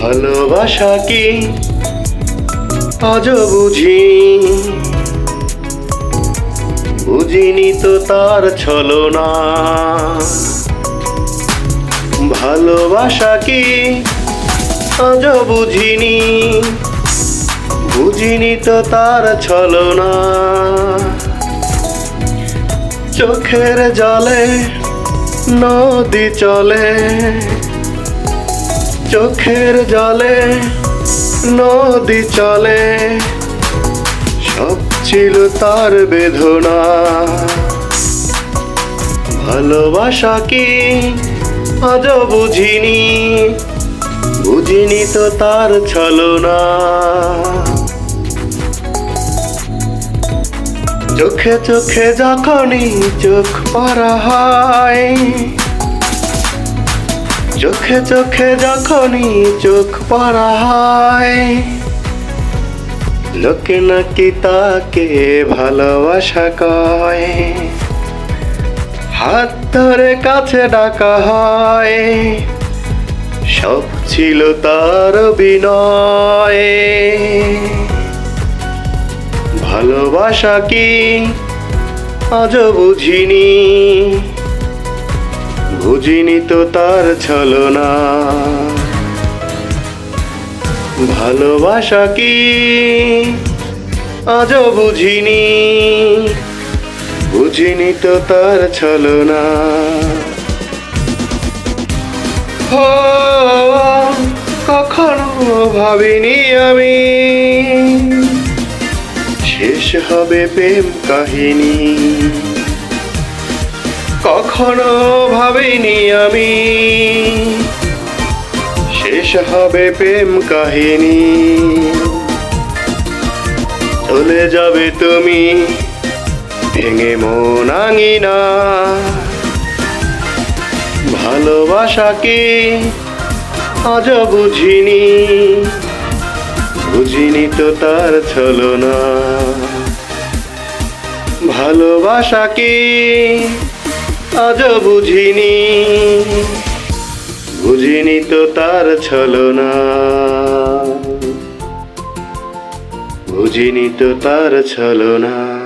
ভালোবাসা কি আজও বুঝি বুঝিনি তো তার ছলো না ভালোবাসা কি আজও বুঝিনি। বুঝিনি তো তার ছলো না চোখের জলে নদী চলে। চোখের জলে নদী চলে, সব ছিল তার বেদনা। ভালোবাসা কি আজও বুঝিনি বুঝিনি তো তার ছলনা। চোখে চোখে যখনই চোখ পড়া হয় চোখে চোখে যখনই চোখ পড়া হয়, লোকে নাকি তাকে ভালোবাসা কয়। হাত ধরে কাছে ডাকা হয়, সব ছিল তার বিনয়। ভালোবাসা কি? আজ বুঝিনি। বুঝিনি তো তার ছলনা। ভালোবাসা কি আজও বুঝিনি? বুঝিনি তো তার ছলনা। হো, কখনো ভাবিনি আমি। শেষ হবে প্রেম কাহিনী। কখনো ভাবিনি আমি। শেষ হবে প্রেম কাহিনী। চলে যাবে তুমি, ভেঙে মন আঙিনা। ভালোবাসা কি আজ বুঝিনি? বুঝিনি তো তার ছলনা। ভালোবাসা কি আজ বুঝিনি। বুঝিনি তো তার ছলনা। বুঝিনি তো তার ছলনা।